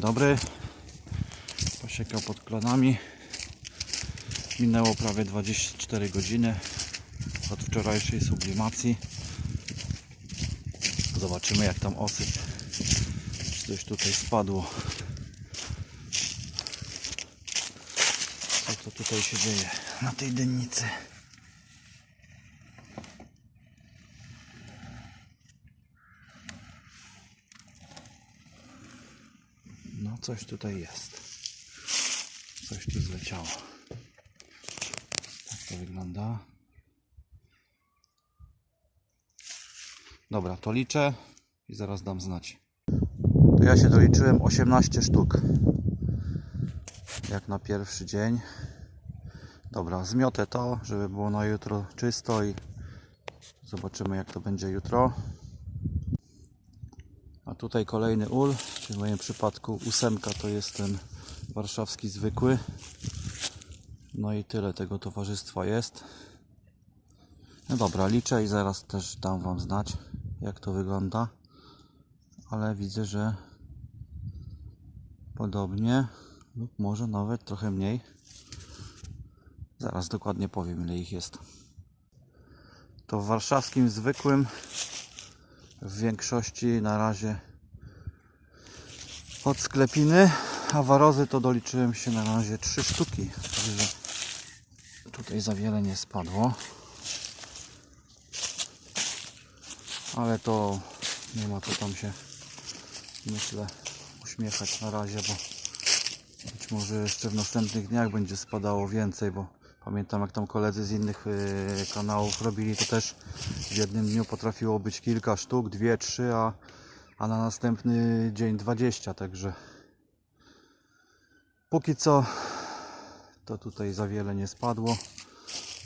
dobry. Posiekał pod klonami. Minęło prawie 24 godziny od wczorajszej sublimacji. Zobaczymy jak tam osyp. Czy coś tutaj spadło. Co to tutaj się dzieje na tej dennicy? No coś tutaj jest. Coś tu zleciało. Tak to wygląda. Dobra, to liczę i zaraz dam znać. To ja się doliczyłem 18 sztuk. Jak na pierwszy dzień. Dobra, zmiotę to, żeby było na jutro czysto i zobaczymy jak to będzie jutro. Tutaj kolejny ul, czyli w moim przypadku ósemka to jest ten warszawski zwykły. No i tyle tego towarzystwa jest. No dobra, liczę i zaraz też dam Wam znać jak to wygląda. Ale widzę, że podobnie lub może nawet trochę mniej. Zaraz dokładnie powiem ile ich jest. To w warszawskim zwykłym w większości na razie od sklepiny, a warozy to doliczyłem się na razie 3 sztuki. Tutaj za wiele nie spadło. Ale to nie ma co tam się myślę uśmiechać na razie, bo być może jeszcze w następnych dniach będzie spadało więcej, bo pamiętam jak tam koledzy z innych y, kanałów robili, to też w jednym dniu potrafiło być kilka sztuk, dwie, trzy, a, a na następny dzień 20, także póki co to tutaj za wiele nie spadło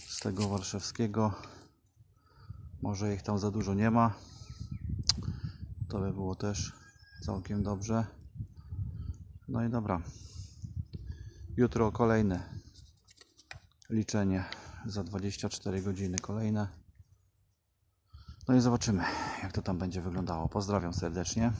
z tego warszawskiego. Może ich tam za dużo nie ma. To by było też całkiem dobrze. No i dobra. Jutro kolejne liczenie za 24 godziny kolejne. No i zobaczymy, jak to tam będzie wyglądało. Pozdrawiam serdecznie.